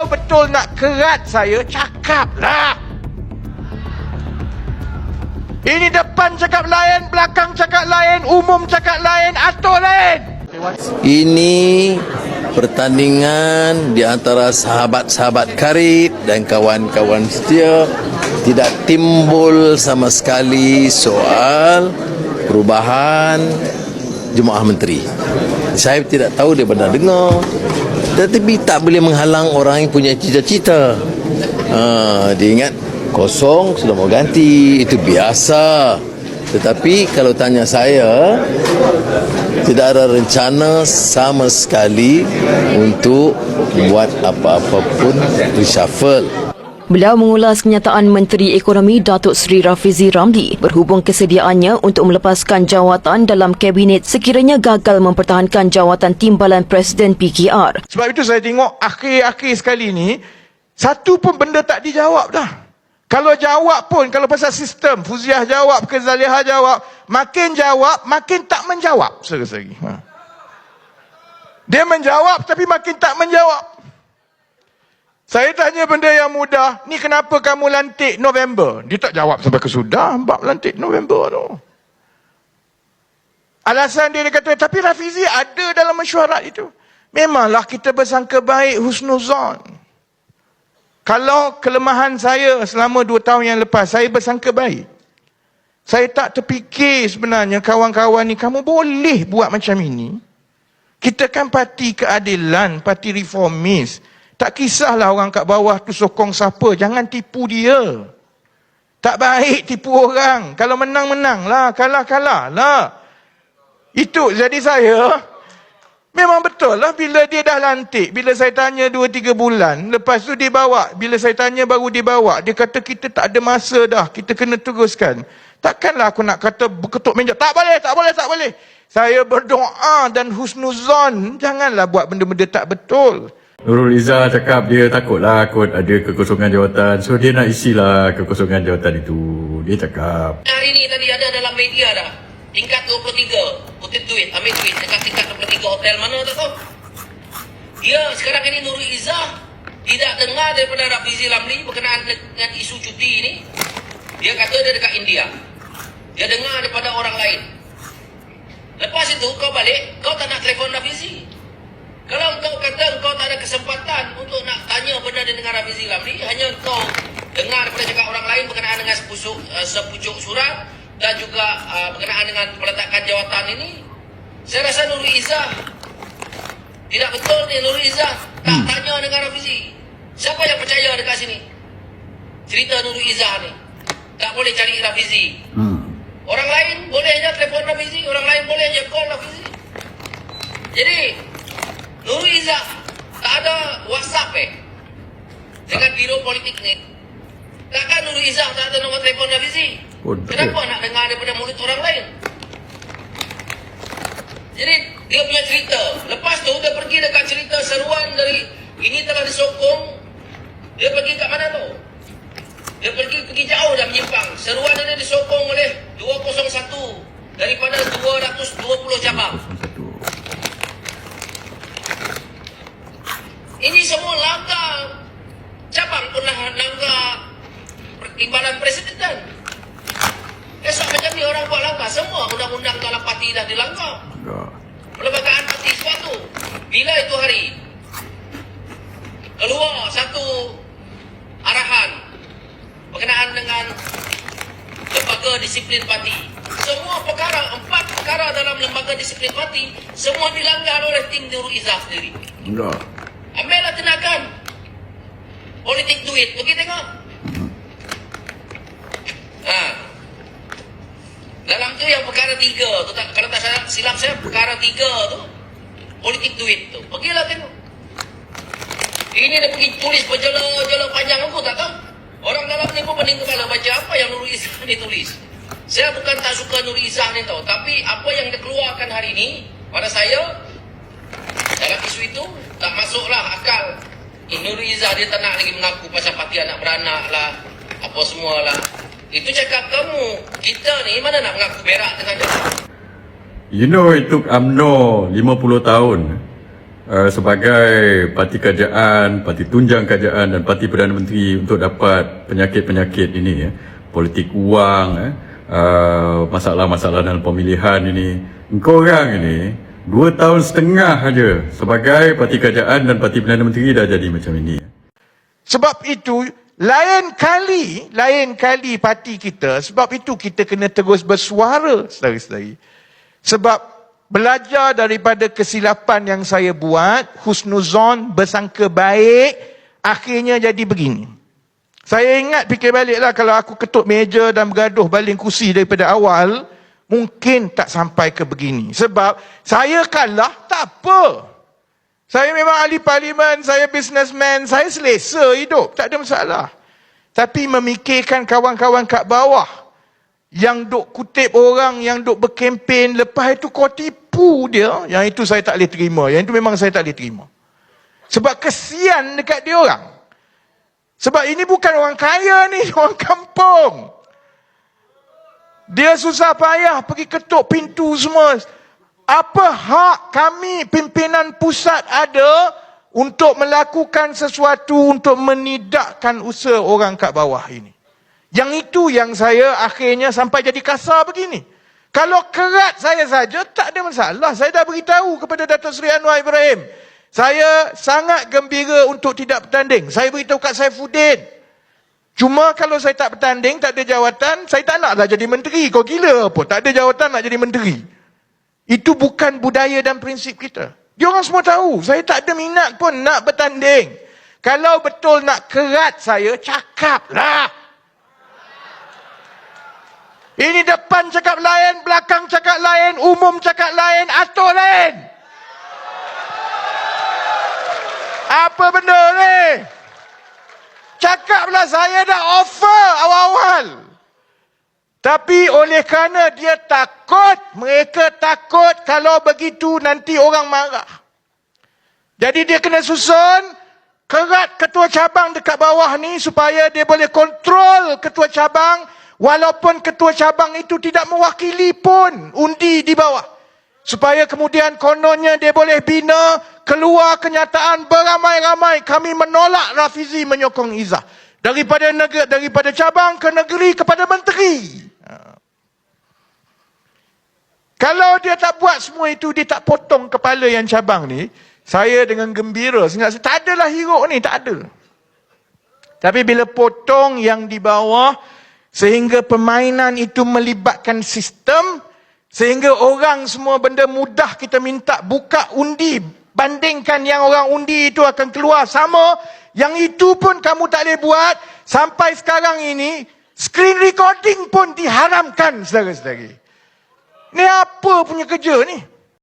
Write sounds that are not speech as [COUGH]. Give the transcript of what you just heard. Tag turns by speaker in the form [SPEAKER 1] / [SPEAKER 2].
[SPEAKER 1] Kalau betul nak kerat saya, cakaplah. Ini depan cakap lain, belakang cakap lain, umum cakap lain, atur lain.
[SPEAKER 2] Ini pertandingan di antara sahabat-sahabat karib dan kawan-kawan setia tidak timbul sama sekali soal perubahan jemaah menteri. Saya tidak tahu dia pernah dengar tetapi tak boleh menghalang orang yang punya cita-cita. Ha, dia ingat kosong sudah mau ganti itu biasa. Tetapi kalau tanya saya tidak ada rencana sama sekali untuk buat apa-apa pun reshuffle.
[SPEAKER 3] Beliau mengulas kenyataan Menteri Ekonomi Datuk Seri Rafizi Ramli berhubung kesediaannya untuk melepaskan jawatan dalam kabinet sekiranya gagal mempertahankan jawatan timbalan Presiden PKR.
[SPEAKER 1] Sebab itu saya tengok akhir-akhir sekali ni, satu pun benda tak dijawab dah. Kalau jawab pun, kalau pasal sistem, Fuziah jawab ke Zaliha jawab, makin jawab, makin tak menjawab. Seri-seri. Ha. Dia menjawab tapi makin tak menjawab. Saya tanya benda yang mudah, ni kenapa kamu lantik November? Dia tak jawab sampai ke sudah, bab lantik November tu. Alasan dia, dia kata, tapi Rafizi ada dalam mesyuarat itu. Memanglah kita bersangka baik husnuzon. Kalau kelemahan saya selama dua tahun yang lepas, saya bersangka baik. Saya tak terfikir sebenarnya kawan-kawan ni, kamu boleh buat macam ini. Kita kan parti keadilan, parti reformis. Tak kisahlah orang kat bawah tu sokong siapa, jangan tipu dia. Tak baik tipu orang. Kalau menang, menang lah. Kalah, kalah lah. Itu jadi saya, memang betul lah bila dia dah lantik. Bila saya tanya 2-3 bulan, lepas tu dia bawa. Bila saya tanya baru dia bawa. Dia kata kita tak ada masa dah, kita kena teruskan. Takkanlah aku nak kata berketuk meja. Tak boleh, tak boleh, tak boleh. Saya berdoa dan husnuzon. Janganlah buat benda-benda tak betul.
[SPEAKER 4] Nurul Izzah cakap dia takutlah kot ada kekosongan jawatan. So dia nak isilah kekosongan jawatan itu. Dia cakap.
[SPEAKER 5] Hari ni tadi ada dalam media dah. Tingkat 23. Kutip duit, ambil duit. Dekat tingkat 23 hotel mana tak tahu. Dia sekarang ini Nurul Izzah tidak dengar daripada Rafizi Lamli berkenaan dengan isu cuti ini. Dia kata dia dekat India. Dia dengar daripada orang lain. Lepas itu kau balik, kau tak nak telefon Rafizi. Kalau kau kata kau tak ada kesempatan untuk nak tanya benda dengan Rafizi Lamli, hanya kau dengar daripada cakap orang lain berkenaan dengan sepucuk, uh, sepucuk surat dan juga uh, berkenaan dengan peletakan jawatan ini, saya rasa Nurul Izzah tidak betul ni Nurul Izzah tak hmm. tanya dengan Rafizi. Siapa yang percaya dekat sini? Cerita Nurul Izzah ni. Tak boleh cari Rafizi.
[SPEAKER 4] Hmm.
[SPEAKER 5] Orang lain boleh aja telefon Rafizi, orang lain boleh aja call Rafizi. Jadi, Nurul Izzah tak ada WhatsApp eh dengan biro politik ni. Takkan Nurul Izzah tak ada nombor telefon Rafizi?
[SPEAKER 4] Oh,
[SPEAKER 5] Kenapa nak dengar daripada mulut orang lain? Jadi dia punya cerita. Lepas tu dia pergi dekat cerita seruan dari ini telah disokong. Dia pergi kat mana tu? Dia pergi pergi jauh dah menyimpang. Seruan ini disokong oleh 201 daripada 220 cabang.
[SPEAKER 4] Satu.
[SPEAKER 5] Ini semua langkah cabang pernah langkah pertimbangan presiden. Esok macam ni orang buat langkah. Semua undang-undang dah dilangkah.
[SPEAKER 4] Enggak.
[SPEAKER 5] Perlembagaan parti suatu. Bila itu hari? Keluar satu arahan berkenaan dengan lembaga disiplin parti. Semua perkara, empat perkara dalam lembaga disiplin parti, semua dilanggar oleh tim Nurul Izzah sendiri.
[SPEAKER 4] Enggak.
[SPEAKER 5] Ambillah tindakan. Politik duit. Pergi tengok. Ha. Dalam tu yang perkara tiga tu, tak, kalau tak silap, silap saya, perkara tiga tu, politik duit tu. Pergilah tengok. Ini dia pergi tulis berjela-jela panjang aku tak tahu. Orang dalam ni pun pening kepala baca apa yang Nurul Izzah ni tulis. Saya bukan tak suka Nurul Izzah ni tahu. Tapi apa yang dia keluarkan hari ni, pada saya, dalam isu itu, tak masuklah akal. Eh, Nurul Izzah dia tak nak lagi mengaku pasal parti anak beranak lah. Apa semua lah. Itu cakap kamu. Kita ni mana nak mengaku berak dengan dia.
[SPEAKER 4] You know it took UMNO 50 tahun uh, sebagai parti kerajaan, parti tunjang kerajaan dan parti Perdana Menteri untuk dapat penyakit-penyakit ini ya, politik wang eh, uh, masalah-masalah dalam pemilihan ini. Engkau orang ini dua tahun setengah aja sebagai parti kerajaan dan parti Perdana Menteri dah jadi macam ini.
[SPEAKER 1] Sebab itu, lain kali, lain kali parti kita, sebab itu kita kena terus bersuara, saudara-saudari. Sebab belajar daripada kesilapan yang saya buat, husnuzon, bersangka baik, akhirnya jadi begini. Saya ingat fikir baliklah kalau aku ketuk meja dan bergaduh baling kursi daripada awal, mungkin tak sampai ke begini. Sebab saya kalah, tak apa. Saya memang ahli parlimen, saya businessman, saya selesa hidup, tak ada masalah. Tapi memikirkan kawan-kawan kat bawah yang duk kutip orang, yang duk berkempen, lepas itu kau tipu dia, yang itu saya tak boleh terima. Yang itu memang saya tak boleh terima. Sebab kesian dekat dia orang. Sebab ini bukan orang kaya ni, [LAUGHS] orang kampung. Dia susah payah pergi ketuk pintu semua. Apa hak kami pimpinan pusat ada untuk melakukan sesuatu untuk menidakkan usaha orang kat bawah ini. Yang itu yang saya akhirnya sampai jadi kasar begini. Kalau kerat saya saja tak ada masalah. Saya dah beritahu kepada Datuk Seri Anwar Ibrahim. Saya sangat gembira untuk tidak bertanding. Saya beritahu kat Saifuddin. Cuma kalau saya tak bertanding, tak ada jawatan, saya tak naklah jadi menteri. Kau gila apa? Tak ada jawatan nak jadi menteri. Itu bukan budaya dan prinsip kita. Dia orang semua tahu. Saya tak ada minat pun nak bertanding. Kalau betul nak kerat saya, cakaplah. Ini depan cakap lain, belakang cakap lain, umum cakap lain, atur lain. Apa benda ni? Cakaplah saya dah offer awal-awal. Tapi oleh kerana dia takut, mereka takut kalau begitu nanti orang marah. Jadi dia kena susun kerat ketua cabang dekat bawah ni supaya dia boleh kontrol ketua cabang walaupun ketua cabang itu tidak mewakili pun undi di bawah. Supaya kemudian kononnya dia boleh bina keluar kenyataan beramai-ramai kami menolak Rafizi menyokong Izzah. Daripada negeri, daripada cabang ke negeri kepada menteri. Kalau dia tak buat semua itu, dia tak potong kepala yang cabang ni, saya dengan gembira, sehingga saya, tak adalah hiruk ni, tak ada. Tapi bila potong yang di bawah, sehingga permainan itu melibatkan sistem, sehingga orang semua benda mudah kita minta buka undi, bandingkan yang orang undi itu akan keluar sama, yang itu pun kamu tak boleh buat, sampai sekarang ini, screen recording pun diharamkan, saudara-saudari. Ni apa punya kerja ni?